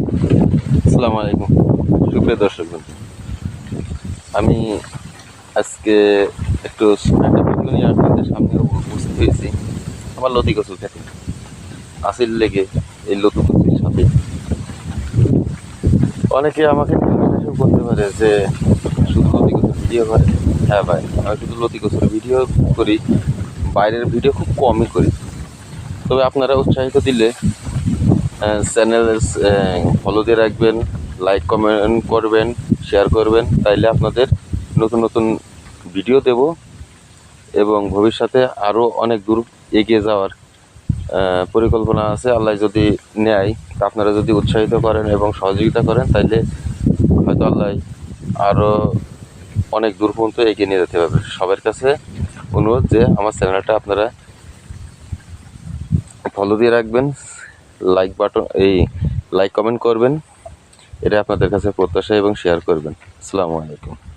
আসসালামু আলাইকুম। সুপ্রিয় দর্শক আমি আজকে একটু একটা ভিডিও নিয়ে আপনাদের সামনে উপস্থিত হয়েছি। আমার লতি কচুর খেতে আসিল লেগে এই লতি কচুর সাথে। অনেকে আমাকে জিজ্ঞাসা করতে পারে যে, শুধু লতি কচুর ভিডিও করে? হ্যাঁ ভাই, আমি শুধু লতি কচুর ভিডিও করি, বাইরের ভিডিও খুব কমই করি। তবে আপনারা উৎসাহিত দিলে চ্যানেল ফলো দিয়ে রাখবেন লাইক কমেন্ট করবেন শেয়ার করবেন, তাইলে আপনাদের নতুন নতুন ভিডিও দেব এবং ভবিষ্যতে আরও অনেক দূর এগিয়ে যাওয়ার পরিকল্পনা আছে। আল্লাহ যদি নেয়, তা আপনারা যদি উৎসাহিত করেন এবং সহযোগিতা করেন, তাইলে হয়তো আল্লাহ আরও অনেক দূর পর্যন্ত এগিয়ে নিয়ে যেতে পারবে। সবার কাছে অনুরোধ যে আমার চ্যানেলটা আপনারা ফলো দিয়ে রাখবেন। লাইক বাটন এই লাইক কমেন্ট করবেন। এটা আপনাদের কাছে প্রত্যাশা এবং শেয়ার করবেন। আসসালামু আলাইকুম।